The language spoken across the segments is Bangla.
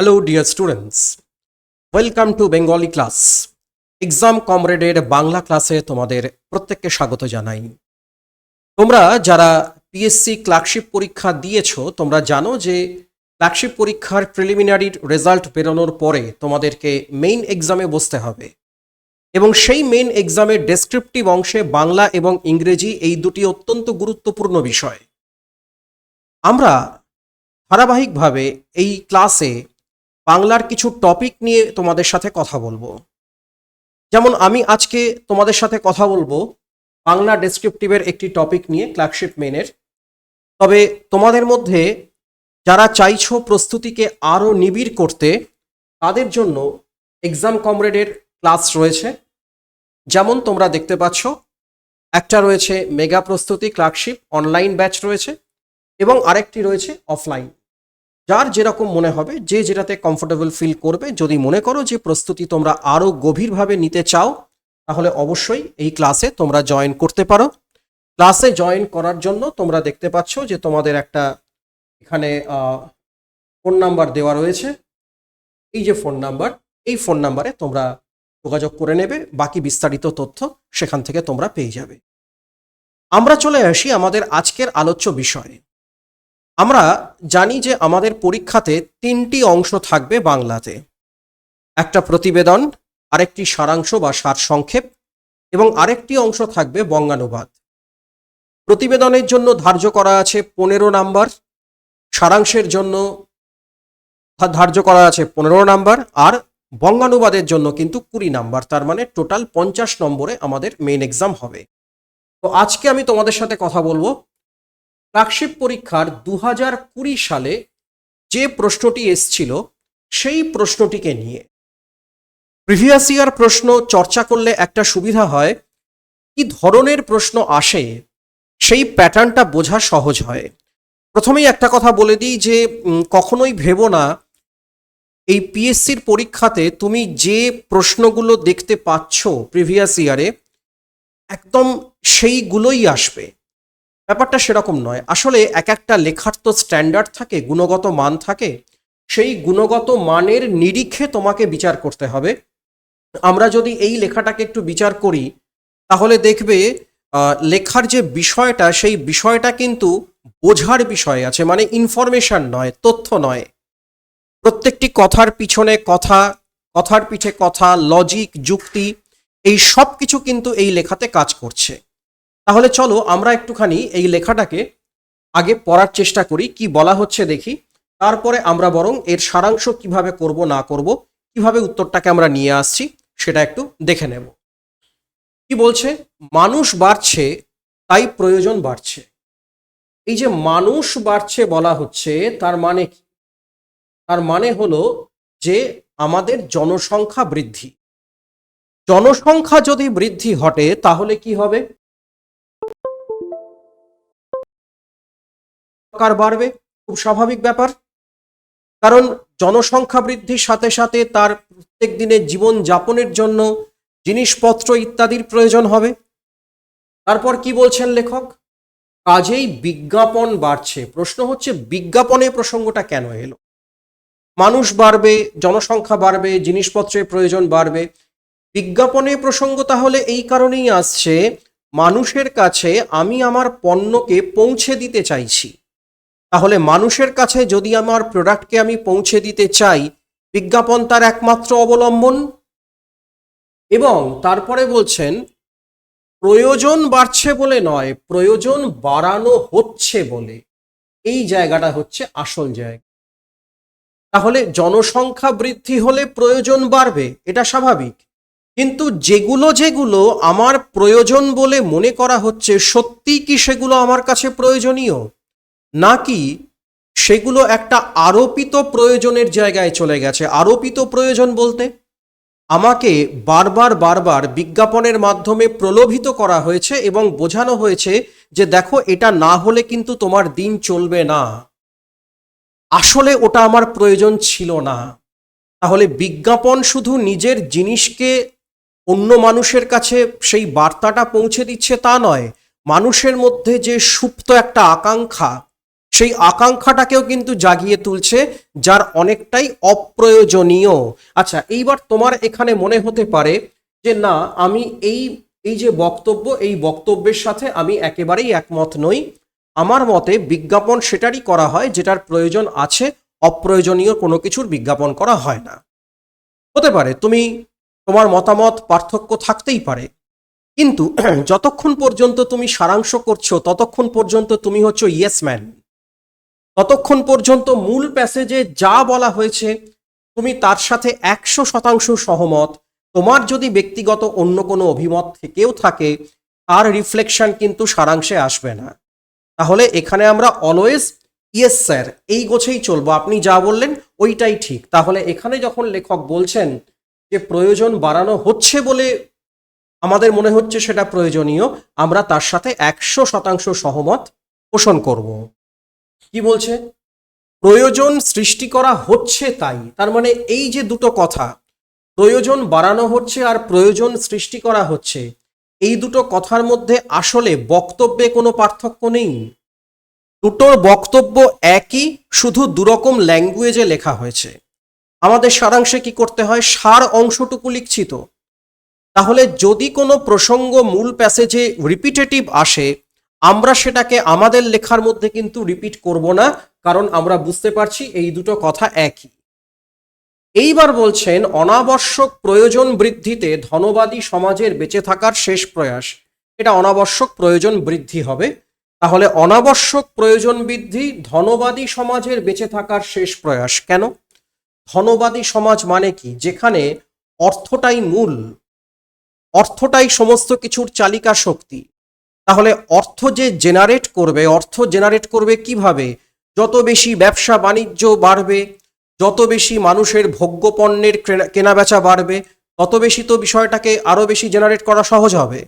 Hello dear students welcome to Bengali class exam কমরেডের Bangla ক্লাসে তোমাদের প্রত্যেককে স্বাগত জানাই। তোমরা যারা পিএসসি ক্লার্কশিপ পরীক্ষা দিয়েছ, তোমরা জানো যে ক্লার্কশিপ পরীক্ষার প্রিলিমিনারি রেজাল্ট বেরোনোর পরে তোমাদেরকে মেইন এক্সামে বসতে হবে। এবং সেই মেইন এক্সামের ডেসক্রিপটিভ অংশে বাংলা এবং ইংরেজি এই দুটি অত্যন্ত গুরুত্বপূর্ণ বিষয়। আমরা ধারাবাহিকভাবে এই ক্লাসে বাংলার কিছু টপিক নিয়ে তোমাদের সাথে কথা বলব। যেমন আমি আজকে তোমাদের সাথে কথা বলব বাংলা ডেসক্রিপটিভের একটি টপিক নিয়ে ক্লার্কশিপ মেনের তবে তোমাদের মধ্যে যারা চাইছো প্রস্তুতিকে আরও নিবিড় করতে, তাদের জন্য এক্সাম কমরেডের ক্লাস রয়েছে। যেমন তোমরা দেখতে পাচ্ছ, একটা রয়েছে মেগা প্রস্তুতি ক্লার্কশিপ অনলাইন ব্যাচ রয়েছে এবং আরেকটি রয়েছে অফলাইন যার যেরকম মনে হবে, যে যেটাতে কমফোর্টেবল ফিল করবে, যদি মনে করো যে প্রস্তুতি তোমরা আরও গভীরভাবে নিতে চাও, তাহলে অবশ্যই এই ক্লাসে তোমরা জয়েন করতে পারো। ক্লাসে জয়েন করার জন্য তোমরা দেখতে পাচ্ছ যে তোমাদের একটা এখানে ফোন নাম্বার দেওয়া রয়েছে। এই যে ফোন নাম্বার এই ফোন নাম্বারে তোমরা যোগাযোগ করে নেবে, বাকি বিস্তারিত তথ্য সেখান থেকে তোমরা পেয়ে যাবে। আমরা চলে আসি আমাদের আজকের আলোচ্য বিষয়ে। আমরা জানি যে আমাদের পরীক্ষাতে তিনটি অংশ থাকবে বাংলাতে। একটা প্রতিবেদন, আরেকটি সারাংশ বা সারসংক্ষেপ, এবং আরেকটি অংশ থাকবে বঙ্গানুবাদ। প্রতিবেদনের জন্য ধার্য করা আছে পনেরো নাম্বার, সারাংশের জন্য ধার্য করা আছে পনেরো নাম্বার, আর বঙ্গানুবাদের জন্য কিন্তু কুড়ি নাম্বার, তার মানে টোটাল পঞ্চাশ নম্বরে আমাদের মেইন এক্সাম হবে। তো আজকে আমি তোমাদের সাথে কথা বলব ক্লার্কশিপ পরীক্ষার দু হাজার কুড়ি সালে যে প্রশ্নটি এসছিল, সেই প্রশ্নটিকে নিয়ে। প্রিভিয়াস ইয়ার প্রশ্ন চর্চা করলে একটা সুবিধা হয়, কি ধরনের প্রশ্ন আসে, সেই প্যাটার্নটা বোঝা সহজ হয়। প্রথমেই একটা কথা বলে দিই যে কখনোই ভেবো না, এই পিএসসির পরীক্ষাতে তুমি যে প্রশ্নগুলো দেখতে পাচ্ছ প্রিভিয়াস ইয়ারে, একদম সেইগুলোই আসবে। ব্যাপারটা সেরকম নয়। আসলে এক একটা লেখার তো স্ট্যান্ডার্ড থাকে, গুণগত মান থাকে। সেই গুণগত মানের নিরিখে তোমাকে বিচার করতে হবে। আমরা যদি এই লেখাটাকে একটু বিচার করি, তাহলে দেখবে লেখার যে বিষয়টা, সেই বিষয়টা কিন্তু বোঝার বিষয় আছে মানে ইনফরমেশন নয়, তথ্য নয়। প্রত্যেকটি কথার পিছনে কথা, কথার পিঠে কথা লজিক যুক্তি, এই সব কিছু কিন্তু এই লেখাতে কাজ করছে। তাহলে চলো আমরা একটুখানি এই লেখাটাকে আগে পড়ার চেষ্টা করি, কি বলা হচ্ছে দেখি। তারপরে আমরা বরং এর সারাংশ কীভাবে করব, না করব, কীভাবে উত্তরটাকে আমরা নিয়ে আসছি, সেটা একটু দেখে নেব। কি বলছে? মানুষ বাড়ছে, তাই প্রয়োজন বাড়ছে। এই যে মানুষ বাড়ছে বলা হচ্ছে, তার মানে কি? তার মানে হলো যে আমাদের জনসংখ্যা বৃদ্ধি। জনসংখ্যা যদি বৃদ্ধি ঘটে, তাহলে কি হবে? দরকার বাড়বে, খুব স্বাভাবিক ব্যাপার। কারণ জনসংখ্যা বৃদ্ধির সাথে সাথে তার প্রত্যেক দিনের জীবন যাপনের জন্য জিনিসপত্র ইত্যাদির প্রয়োজন হবে। তারপর কি বলছেন লেখক? কাজেই বিজ্ঞাপন বাড়ছে। প্রশ্ন হচ্ছে, বিজ্ঞাপনে প্রসঙ্গটা কেন এলো? মানুষ বাড়বে, জনসংখ্যা বাড়বে, জিনিসপত্রের প্রয়োজন বাড়বে। বিজ্ঞাপনে প্রসঙ্গ তাহলে এই কারণেই আসছে, মানুষের কাছে আমি আমার পণ্যকে পৌঁছে দিতে চাইছি। তাহলে মানুষের কাছে যদি আমার প্রোডাক্টকে আমি পৌঁছে দিতে চাই, বিজ্ঞাপন তার একমাত্র অবলম্বন? এবং তারপরে বলছেন, প্রয়োজন বাড়ছে বলে নয়, প্রয়োজন বাড়ানো হচ্ছে বলে। এই জায়গাটা হচ্ছে আসল জায়গা। তাহলে জনসংখ্যা বৃদ্ধি হলে প্রয়োজন বাড়বে, এটা স্বাভাবিক। কিন্তু যেগুলো যেগুলো আমার প্রয়োজন বলে মনে করা হচ্ছে সত্যি কি সেগুলো আমার কাছে প্রয়োজনীয়? নাকি সেগুলো একটা আরোপিত প্রয়োজনের জায়গায় চলে গেছে? আরোপিত প্রয়োজন বলতে আমাকে বারবার বারবার বিজ্ঞাপনের মাধ্যমে প্রলোভিত করা হয়েছে এবং বোঝানো হয়েছে যে দেখো, এটা না হলে কিন্তু তোমার দিন চলবে না। আসলে ওটা আমার প্রয়োজন ছিল না। তাহলে বিজ্ঞাপন শুধু নিজের জিনিসকে অন্য মানুষের কাছে সেই বার্তাটা পৌঁছে দিচ্ছে তা নয়, মানুষের মধ্যে যে সুপ্ত একটা আকাঙ্ক্ষা সেই আকাঙ্ক্ষাটাকেও কিন্তু জাগিয়ে তুলছে, যার অনেকটাই অপ্রয়োজনীয়। আচ্ছা এইবার তোমার এখানে মনে হতে পারে যে, না, আমি এই এই যে বক্তব্য, এই বক্তব্যের সাথে আমি একেবারেই একমত নই। আমার মতে বিজ্ঞাপন সেটারই করা হয়, যেটার প্রয়োজন আছে, অপ্রয়োজনীয় কোনো কিছুর বিজ্ঞাপন করা হয় না। হতে পারে, তুমি, তোমার মতামত পার্থক্য থাকতেই পারে। কিন্তু যতক্ষণ পর্যন্ত তুমি সারাংশ করছ, ততক্ষণ পর্যন্ত তুমি হচ্ছে ইয়েস ম্যান ততক্ষণ পর্যন্ত মূল প্যাসেজে যা বলা হয়েছে, তুমি তার সাথে একশো শতাংশ সহমত। তোমার যদি ব্যক্তিগত অন্য কোনো অভিমত থেকেও থাকে, তার রিফ্লেকশন কিন্তু সারাংশে আসবে না। তাহলে এখানে আমরা অলওয়েজ ইয়েস স্যার এই গোছেই চলবো। আপনি যা বললেন, ওইটাই ঠিক। তাহলে এখানে যখন লেখক বলছেন যে প্রয়োজন বাড়ানো হচ্ছে বলে আমাদের মনে হচ্ছে সেটা প্রয়োজনীয়, আমরা তার সাথে একশো শতাংশ সহমত পোষণ করব। কি বলছে? প্রয়োজন সৃষ্টি করা হচ্ছে তাই। তার মানে এই যে দুটো কথা, প্রয়োজন বাড়ানো হচ্ছে আর প্রয়োজন সৃষ্টি করা হচ্ছে, এই দুটো কথার মধ্যে আসলে বক্তব্যে কোনো পার্থক্য নেই। দুটোর বক্তব্য একই, শুধু দুরকম ল্যাঙ্গুয়েজে লেখা হয়েছে। আমাদের সারাংশে কি করতে হয়? সার অংশটুকু লিখছি তো। তাহলে যদি কোনো প্রসঙ্গ মূল প্যাসেজে রিপিটেটিভ আসে আমরা সেটাকে আমাদের লেখার মধ্যে কিন্তু রিপিট করব না, কারণ আমরা বুঝতে পারছি এই দুটো কথা একই। এইবার বলছেন, অনাবশ্যক প্রয়োজন বৃদ্ধিতে ধনবাদী সমাজের বেঁচে থাকার শেষ প্রয়াস। এটা অনাবশ্যক প্রয়োজন বৃদ্ধি হবে। তাহলে অনাবশ্যক প্রয়োজন বৃদ্ধি ধনবাদী সমাজের বেঁচে থাকার শেষ প্রয়াস কেন? ধনবাদী সমাজ মানে কি? যেখানে অর্থটাই মূল, অর্থটাই সমস্ত কিছুর চালিকা শক্তি। তাহলে অর্থ যে জেনারেট করবে, অর্থ জেনারেট করবে কীভাবে? যত বেশি ব্যবসা বাণিজ্য বাড়বে, যত বেশি মানুষের ভোগ্য পণ্যের কেনা- কেনাবেচা বাড়বে, তত বেশি তো বিষয়টাকে আরও বেশি জেনারেট করা সহজ হবে।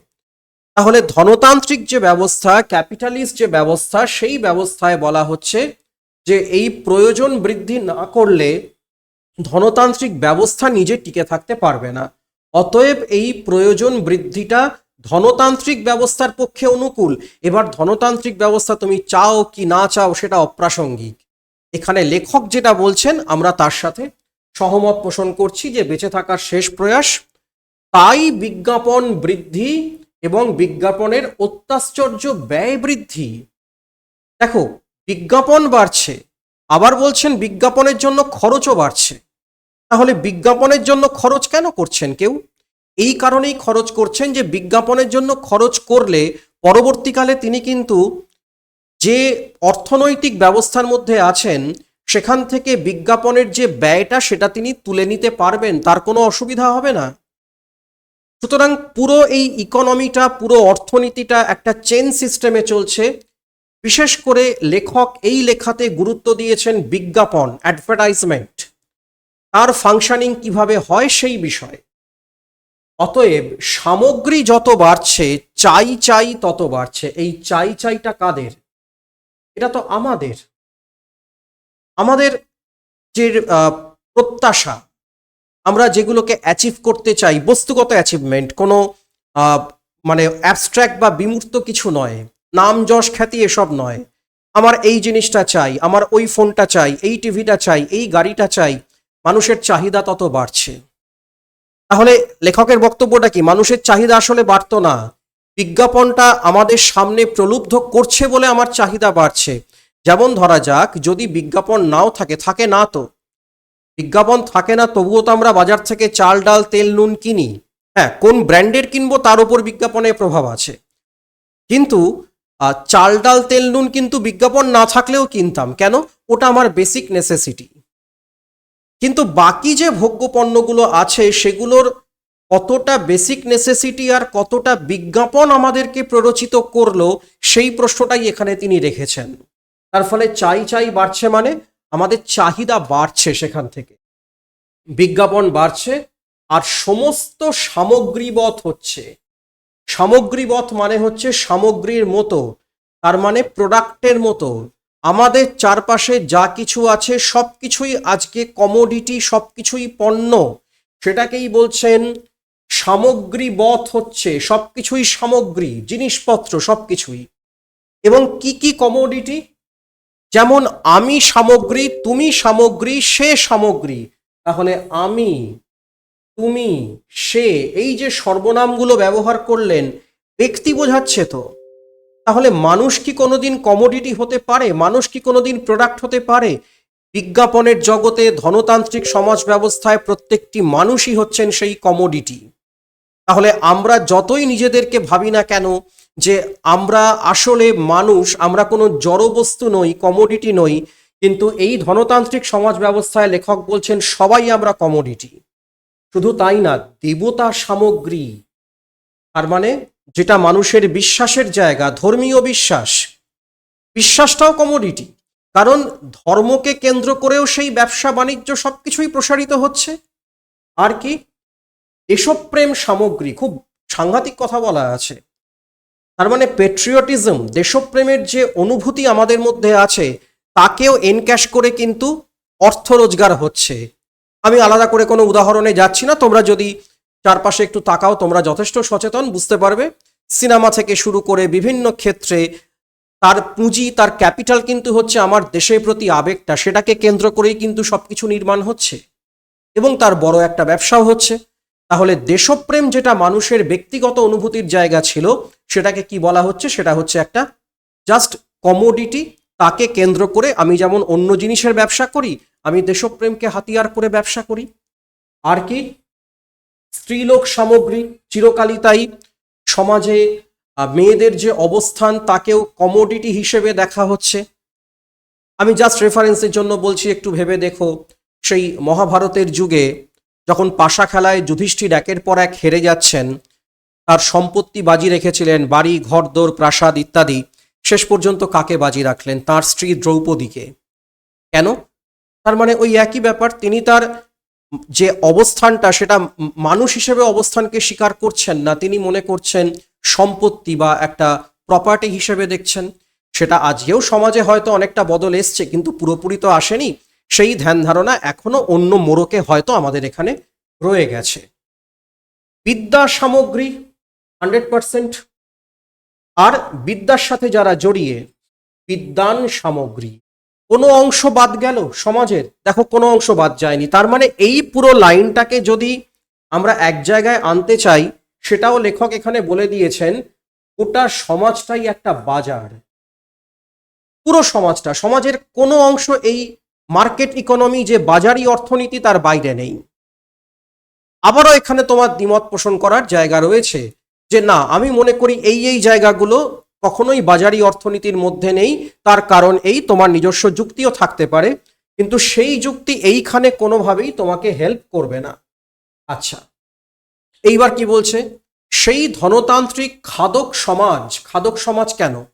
তাহলে ধনতান্ত্রিক যে ব্যবস্থা ক্যাপিটালিস্ট যে ব্যবস্থা, সেই ব্যবস্থায় বলা হচ্ছে যে এই প্রয়োজন বৃদ্ধি না করলে ধনতান্ত্রিক ব্যবস্থা নিজে টিকে থাকতে পারবে না। অতএব এই প্রয়োজন বৃদ্ধিটা ধনতান্ত্রিক ব্যবস্থার পক্ষে অনুকূল। এবার ধনতান্ত্রিক ব্যবস্থা তুমি চাও কি না চাও সেটা অপ্রাসঙ্গিক। এখানে লেখক যেটা বলছেন, আমরা তার সাথে সহমত পোষণ করছি যে বেঁচে থাকার শেষ প্রয়াস, তাই বিজ্ঞাপন বৃদ্ধি এবং বিজ্ঞাপনের অত্যাশ্চর্য ব্যয় বৃদ্ধি। দেখো, বিজ্ঞাপন বাড়ছে, আবার বলছেন বিজ্ঞাপনের জন্য খরচও বাড়ছে। তাহলে বিজ্ঞাপনের জন্য খরচ কেন করছেন কেউ? এই কারণেই খরচ করছেন যে বিজ্ঞাপনের জন্য খরচ করলে পরবর্তীকালে তিনি কিন্তু যে অর্থনৈতিক ব্যবস্থার মধ্যে আছেন, সেখান থেকে বিজ্ঞাপনের যে ব্যয়টা সেটা তিনি তুলে নিতে পারবেন, তার কোনো অসুবিধা হবে না। সুতরাং পুরো এই ইকোনমিটা, পুরো অর্থনীতিটা একটা চেন সিস্টেমে চলছে। বিশেষ করে লেখক এই লেখাতে গুরুত্ব দিয়েছেন বিজ্ঞাপন, অ্যাডভার্টাইজমেন্ট। তার ফাংশনিং কীভাবে হয় সেই বিষয়ে। অতএব সামগ্রী যত বাড়ছে, চাই চাই তত বাড়ছে। এই চাই চাইটা কাদের? এটা তো আমাদের। আমাদের যে প্রত্যাশা, আমরা যেগুলোকে অ্যাচিভ করতে চাই, বস্তুগত অ্যাচিভমেন্ট কোনো মানে অ্যাবস্ট্র্যাক্ট বা বিমূর্ত কিছু নয়। নাম যশ খ্যাতি এসব নয়। আমার এই জিনিসটা চাই, আমার ওই ফোনটা চাই, এই টিভিটা চাই, এই গাড়িটা চাই, মানুষের চাহিদা তত বাড়ছে। তাহলে লেখকের বক্তব্যটা কি? মানুষের চাহিদা আসলে বাড়তো না। বিজ্ঞাপনটা আমাদের সামনে প্রলুব্ধ করছে বলে আমার চাহিদা বাড়ছে। যেমন ধরা যাক, যদি বিজ্ঞাপন নাও থাকে থাকে না তো? বিজ্ঞাপন থাকে না, তবুও তো আমরা বাজার থেকে চাল, ডাল, তেল, নুন কিনি। হ্যাঁ কোন ব্র্যান্ডের কিনবো তার উপর বিজ্ঞাপনের প্রভাব আছে। কিন্তু চাল, ডাল, তেল, নুন কিন্তু বিজ্ঞাপন না থাকলেও কিনতাম। কেন? ওটা আমার বেসিক নেসেসিটি কিন্তু বাকি যে ভোগ্য পণ্যগুলো আছে, সেগুলোর কতটা বেসিক নেসেসিটি আর কতটা বিজ্ঞাপন আমাদেরকে প্ররোচিত করল, সেই প্রশ্নটাই এখানে তিনি রেখেছেন। তার ফলে চাই চাই বাড়ছে মানে আমাদের চাহিদা বাড়ছে সেখান থেকে। বিজ্ঞাপন বাড়ছে আর সমস্ত সামগ্রীবৎ হচ্ছে। সামগ্রীবৎ মানে হচ্ছে সামগ্রীর মতো, তার মানে প্রোডাক্টের মতো। আমাদের চারপাশে যা কিছু আছে সব কিছুই আজকে কমোডিটি সব কিছুই পণ্য। সেটাকেই বলছেন সামগ্রীবৎ হচ্ছে সব কিছুই সামগ্রী, জিনিসপত্র সব কিছুই এবং কি কি কমোডিটি যেমন আমি সামগ্রী, তুমি সামগ্রী, সে সামগ্রী। তাহলে আমি, তুমি, সে, এই যে সর্বনামগুলো ব্যবহার করলেন, ব্যক্তি বোঝাচ্ছে তো? তাহলে মানুষ কি কোনোদিন কমোডিটি হতে পারে? মানুষ কি কোনোদিন প্রোডাক্ট হতে পারে? বিজ্ঞাপনের জগতে ধনতান্ত্রিক সমাজ ব্যবস্থায় প্রত্যেকটি মানুষই হচ্ছেন সেই কমোডিটি তাহলে আমরা যতই নিজেদেরকে ভাবি না কেন যে আমরা আসলে মানুষ, আমরা কোনো জড়বস্তু নই কমোডিটি নই, কিন্তু এই ধনতান্ত্রিক সমাজ ব্যবস্থায় লেখক বলছেন, সবাই আমরা কমোডিটি শুধু তাই না, দেবতা সামগ্রী, তার মানে যেটা মানুষের বিশ্বাসের জায়গা, ধর্মীয় বিশ্বাস। বিশ্বাসটাও কমোডিটি কারণ ধর্মকে কেন্দ্র করেও সেই ব্যবসা, বাণিজ্য সবকিছুই প্রসারিত হচ্ছে। আর কি? দেশপ্রেম সামগ্রী, খুব সাংঘাতিক কথা বলা আছে। তার মানে পেট্রিয়টিজম দেশপ্রেমের যে অনুভূতি আমাদের মধ্যে আছে, তাকেও এনক্যাশ করে কিন্তু অর্থ রোজগার হচ্ছে। আমি আলাদা করে কোনো উদাহরণে যাচ্ছি না, তোমরা যদি চারপাশে একটু তাকাও, তোমরা যথেষ্ট সচেতন, বুঝতে পারবে। সিনেমা থেকে শুরু করে বিভিন্ন ক্ষেত্রে তার পুঁজি, তার ক্যাপিটাল কিন্তু হচ্ছে আমার দেশের প্রতি আবেগটা। সেটাকে কেন্দ্র করেই কিন্তু সব কিছু নির্মাণ হচ্ছে। এবং তার বড় একটা ব্যবসাও হচ্ছে। তাহলে দেশপ্রেম যেটা মানুষের ব্যক্তিগত অনুভূতির জায়গা ছিল, সেটাকে কি বলা হচ্ছে? সেটা হচ্ছে একটা জাস্ট কমোডিটি তাকে কেন্দ্র করে আমি যেমন অন্য জিনিসের ব্যবসা করি, আমি দেশপ্রেমকে হাতিয়ার করে ব্যবসা করি। আর কি? স্ত্রীলোক সামগ্রী, চিরকালই তাই। সমাজে মেয়েদের যে অবস্থান, তাকেও কমোডিটি হিসেবে দেখা হচ্ছে। আমি জাস্ট রেফারেন্সের জন্য বলছি, একটু ভেবে দেখো, সেই মহাভারতের যুগে যখন পাশা খেলায় যুধিষ্ঠির একের পর এক হেরে যাচ্ছেন, তার সম্পত্তি বাজি রেখেছিলেন, বাড়ি ঘরদোর প্রাসাদ ইত্যাদি, শেষ পর্যন্ত কাকে বাজি রাখলেন? তার স্ত্রী দ্রৌপদীকে। কেন? তার মানে ওই একই ব্যাপার, তিনি তার যে অবস্থানটা, সেটা মানুষ হিসেবে অবস্থানকে স্বীকার করছেন না, তিনি মনে করছেন সম্পত্তি বা একটা প্রপার্টি হিসেবে দেখছেন। সেটা আজকেও সমাজে হয়তো অনেকটা বদল এসছে, কিন্তু পুরোপুরি তো আসেনি। সেই ধ্যান ধারণা এখনও অন্য মোড়কে হয়তো আমাদের এখানে রয়ে গেছে। বিদ্যা সামগ্রী হান্ড্রেড পার্সেন্ট আর বিদ্যার সাথে যারা জড়িয়ে, বিদ্যান সামগ্রী। কোনো অংশ বাদ গেল সমাজের। দেখো, কোনো অংশ বাদ যায়নি। তার মানে এই পুরো লাইনটাকে যদি আমরা এক জায়গায় আনতে চাই, সেটাও লেখক এখানে বলে দিয়েছেন, গোটা সমাজটাই একটা বাজার। পুরো সমাজটা, সমাজের কোনো অংশ এই মার্কেট ইকোনমি যে বাজারি অর্থনীতি, তার বাইরে নেই। আবারও এখানে তোমার দ্বিমত পোষণ করার জায়গা রয়েছে যে, না, আমি মনে করি এই এই জায়গাগুলো কখনোই বাজারি অর্থনীতির মধ্যে নেই, তার কারণ এই তোমার নিজস্ব যুক্তিও থাকতে পারে, কিন্তু সেই যুক্তি এইখানে কোনোভাবেই তোমাকে হেল্প করবে না। আচ্ছা এইবার কি বলছে? সেই ধনতান্ত্রিক খাদক সমাজ খাদক সমাজ কেন?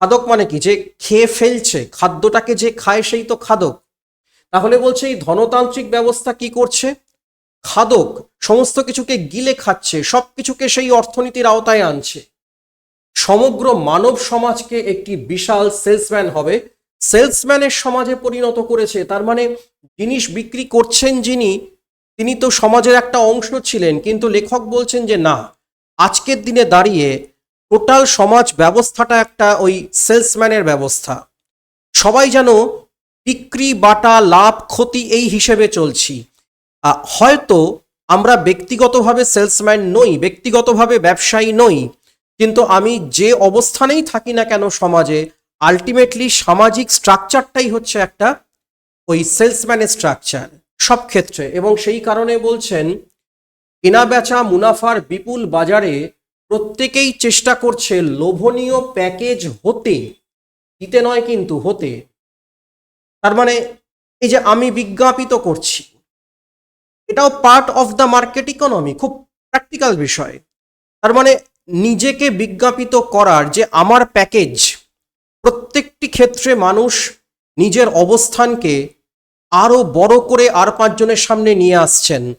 খাদক মানে কি? যে খেয়ে ফেলছে, খাদ্যটাকে যে খায় সেই তো খাদক। তাহলে বলছে এই ধনতান্ত্রিক ব্যবস্থা কি করছে? খাদক সমস্ত কিছুকে গিলে খাচ্ছে সব কিছুকে সেই অর্থনীতির আওতায় আনছে। সমগ্র মানব সমাজকে একটি বিশাল সেলসম্যান হবে। সেলসম্যানের সমাজে পরিণত করেছে, তার মানে জিনিস বিক্রি করছেন যিনি, তিনি তো সমাজের একটা অংশ ছিলেন, কিন্তু লেখক বলছেন যে না, আজকের দিনে দাঁড়িয়ে টোটাল সমাজ ব্যবস্থাটা একটা ওই সেলসম্যানের ব্যবস্থা। সবাই যেন বিক্রি, বাটা, লাভ, ক্ষতি এই হিসেবে চলছি। হয়তো আমরা ব্যক্তিগতভাবে সেলসম্যান নই, ব্যক্তিগতভাবে ব্যবসায়ী নই কিন্তু আমি যে অবস্থানেই থাকি না কেন সমাজে আলটিমেটলি সামাজিক স্ট্রাকচারটাই হচ্ছে একটা ওই সেলসম্যানের স্ট্রাকচার সব ক্ষেত্রে। এবং সেই কারণে বলছেন, কেনা বেচা মুনাফার বিপুল বাজারে প্রত্যেকেই চেষ্টা করছে লোভনীয় প্যাকেজ হতে, দিতে নয় কিন্তু হতে। তার মানে এই যে আমি বিজ্ঞাপিত করছি, এটাও part of the market economy খুব প্র্যাকটিক্যাল বিষয়। তার মানে নিজেকে বিজ্ঞাপিত করার যে আমার প্যাকেজ, প্রত্যেকটি ক্ষেত্রে মানুষ নিজের অবস্থানকে আরও বড় করে আর পাঁচজনের সামনে নিয়ে আসছেন।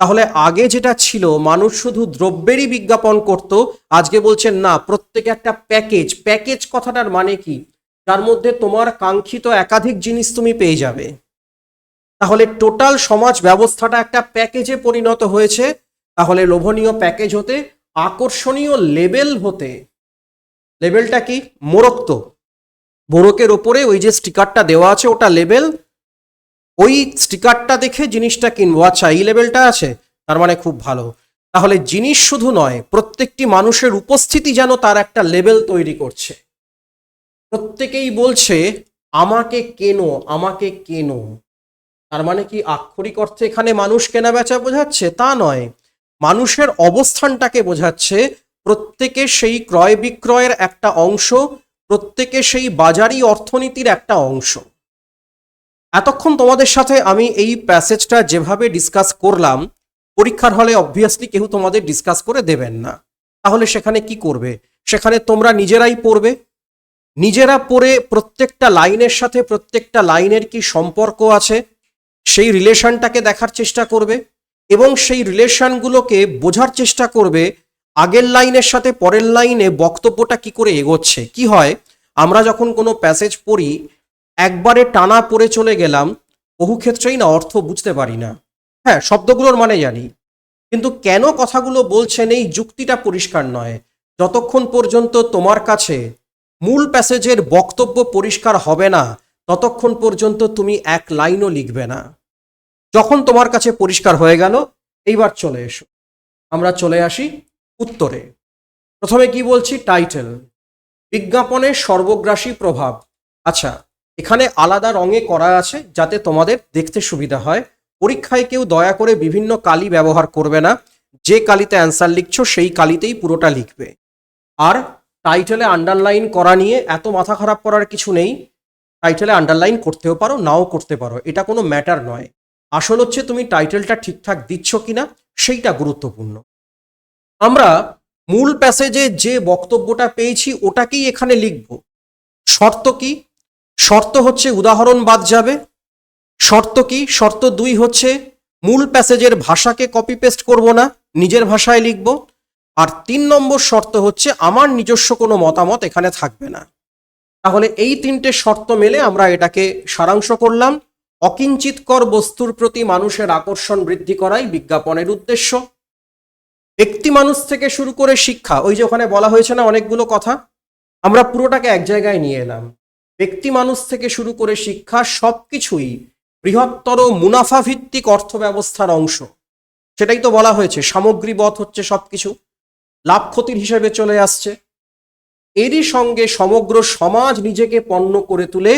তাহলে আগে যেটা ছিল, মানুষ শুধু দ্রব্যেরই বিজ্ঞাপন করত, আজকে বলছেন, না, প্রত্যেকে একটা প্যাকেজ। প্যাকেজ কথাটার মানে কি? যার মধ্যে তোমার কাঙ্ক্ষিত একাধিক জিনিস তুমি পেয়ে যাবে। তাহলে টোটাল সমাজ ব্যবস্থাটা একটা প্যাকেজে পরিণত হয়েছে। তাহলে লোভনীয় প্যাকেজ হতে আকর্ষণীয় লেবেল হতে, লেবেলটা কি? মোরক্ত। মোড়কের ওপরে ওই যে স্টিকারটা দেওয়া আছে, ওটা লেবেল। ওই স্টিকারটা দেখে জিনিসটা কিনবো। আচ্ছা এই লেভেলটা আছে, তার মানে খুব ভালো। তাহলে জিনিস শুধু নয়, প্রত্যেকটি মানুষের উপস্থিতি যেন তার একটা লেভেল তৈরি করছে। প্রত্যেকেই বলছে, আমাকে কেনো আমাকে কেনো। তার মানে কি, আক্ষরিক অর্থে এখানে মানুষ কেনা বেচা বোঝাচ্ছে? তা নয়। মানুষের অবস্থানটাকে বোঝাচ্ছে প্রত্যেকে সেই ক্রয় বিক্রয়ের একটা অংশ, প্রত্যেকে সেই বাজারি অর্থনীতির একটা অংশ। এতক্ষণ তোমাদের সাথে আমি এই প্যাসেজটা যেভাবে ডিসকাস করলাম, পরীক্ষার হলে অবভিয়াসলি কেউ তোমাদের ডিসকাস করে দেবেন না। তাহলে সেখানে কি করবে? সেখানে তোমরা নিজেরাই পড়বে? নিজেরা পড়ে প্রত্যেকটা লাইনের সাথে প্রত্যেকটা লাইনের কি সম্পর্ক আছে? সেই রিলেশনটাকে দেখার চেষ্টা করবে? এবং সেই রিলেশনগুলোকে বোঝার চেষ্টা করবে আগের লাইনের সাথে পরের লাইনে বক্তব্যটা কি করে এগোচ্ছে, কি হয়? আমরা যখন কোনো প্যাসেজ পড়ি, একবারে টানা পড়ে চলে গেলাম বহু ক্ষেত্রেই না অর্থ বুঝতে পারি না। হ্যাঁ শব্দগুলোর মানে জানি। কিন্তু কেন কথাগুলো বলছেন এই যুক্তিটা পরিষ্কার নয়? যতক্ষণ পর্যন্ত তোমার কাছে মূল প্যাসেজের বক্তব্য পরিষ্কার হবে না, ততক্ষণ পর্যন্ত তুমি এক লাইনও লিখবে না। যখন তোমার কাছে পরিষ্কার হয়ে গেল, এইবার চলে এসো। আমরা চলে আসি উত্তরে। প্রথমে কি বলছি? টাইটেল বিজ্ঞাপনের সর্বগ্রাসী প্রভাব। আচ্ছা এখানে আলাদা রঙে করা আছে যাতে তোমাদের দেখতে সুবিধা হয়। পরীক্ষায় কেউ দয়া করে বিভিন্ন কালি ব্যবহার করবে না। যে কালিতে অ্যান্সার লিখছো, সেই কালিতেই পুরোটা লিখবে। আর টাইটেলে আন্ডারলাইন করা নিয়ে এত মাথা খারাপ করার কিছু নেই। টাইটেলে আন্ডারলাইন করতেও পারো, নাও করতে পারো। এটা কোনো ম্যাটার নয়। আসল হচ্ছে তুমি টাইটেলটা ঠিকঠাক দিচ্ছ কিনা সেইটা গুরুত্বপূর্ণ। আমরা মূল প্যাসেজে যে বক্তব্যটা পেয়েছি ওটাকেই এখানে লিখব। শর্ত কি? শর্ত হচ্ছে উদাহরণ বাদ যাবে। শর্ত কি? শর্ত দুই হচ্ছে মূল প্যাসেজের ভাষাকে কপি পেস্ট করব না, নিজের ভাষায় লিখব। আর তিন নম্বর শর্ত হচ্ছে আমার নিজস্ব কোনো মতামত এখানে থাকবে না। তাহলে এই তিনটে শর্ত মেলে আমরা এটাকে সারাংশ করলাম। অকিঞ্চিতকর বস্তুর প্রতি মানুষের আকর্ষণ বৃদ্ধি করাই বিজ্ঞাপনের উদ্দেশ্য। ব্যক্তি মানুষ থেকে শুরু করে শিক্ষা, ওই যে ওখানে বলা হয়েছে না অনেকগুলো কথা, আমরা পুরোটাকে এক জায়গায় নিয়ে এলাম। ব্যক্তি মানুষ থেকে শুরু করে শিক্ষা সবকিছুই বৃহত্তর মুনাফা ভিত্তিক অর্থ ব্যবস্থার অংশ। সেটাই তো বলা হয়েছে সামগ্রীবধ হচ্ছে সবকিছু, লাভ ক্ষতির হিসেবে চলে আসছে। এরই সঙ্গে সমগ্র সমাজ নিজেকে পণ্য করে তুলে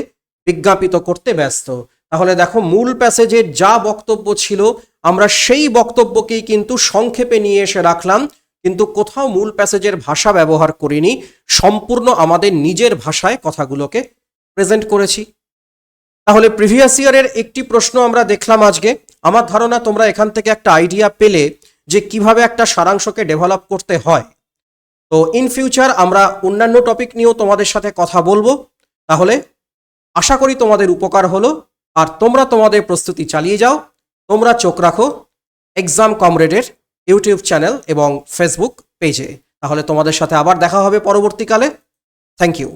বিজ্ঞাপিত করতে ব্যস্ত। তাহলে দেখো মূল প্যাসেজের যা বক্তব্য ছিল, আমরা সেই বক্তব্যকেই কিন্তু সংক্ষেপে নিয়ে এসে রাখলাম, কিন্তু কোথাও মূল প্যাসেজের ভাষা ব্যবহার করিনি, সম্পূর্ণ আমাদের নিজের ভাষায় কথাগুলোকে প্রেজেন্ট করেছি। তাহলে প্রিভিয়াস ইয়ারের একটি প্রশ্ন আমরা দেখলাম আজকে, আমার ধারণা তোমরা এখান থেকে একটা আইডিয়া পেলে যে কীভাবে একটা সারাংশকে ডেভেলপ করতে হয়। তো ইন ফিউচার আমরা অন্যান্য টপিক নিয়েও তোমাদের সাথে কথা বলব, তাহলে আশা করি তোমাদের উপকার হলো। আর তোমরা তোমাদের প্রস্তুতি চালিয়ে যাও। তোমরা চোখ রাখো এক্সাম কমরেডের ইউটিউব চ্যানেল এবং ফেসবুক পেজে। তাহলে তোমাদের সাথে আবার দেখা হবে পরবর্তীকালে। Thank you.